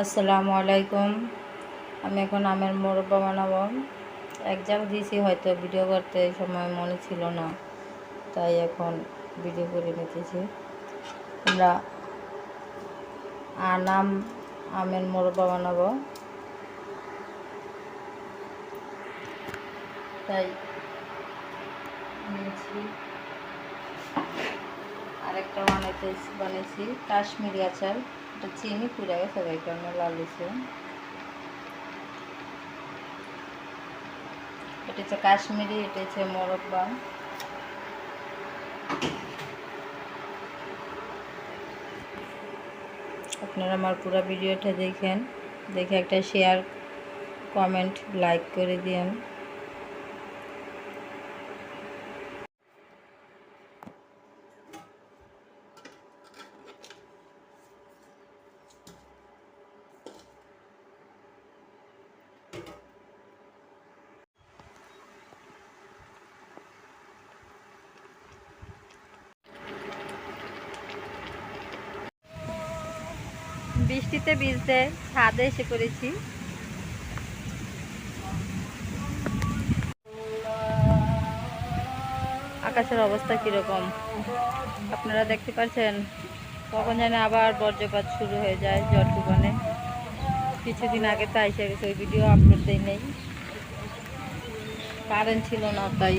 আসসালামু আলাইকুম। আমি এখন আমের মোরব্বা বানাবো। এক্সাম দিয়েছি, হয়তো ভিডিও করতে এই সময় মনে ছিল না। তাই এখন ভিডিও করে নিতেছি। আমরা আনাম আমের মোরব্বা বানাবো। তাই নিয়েছি। আরেকটা বানাইতে বানিয়েছি কাশ্মীরি আচার। এটা চিনি পুড়ে গেছে এই কারণে লাল দিছে। এটা হচ্ছে কাশ্মীরি, এটা হচ্ছে মোরব্বা আপনারা আমার পুরো ভিডিওটা দেখেন, দেখে একটা শেয়ার কমেন্ট লাইক করে দিন বৃষ্টিতে ভিজতে ছাদে এসে করেছি আকাশের অবস্থা কীরকম? আপনারা দেখতে পাচ্ছেন, কখন যেন আবার বজ্রপাত শুরু হয়ে যায় ঝড় তুফানে। কিছুদিন আগে তো এসে গেছে ভিডিও আপলোড দেয় নেই। কারেন্ট ছিল না তাই।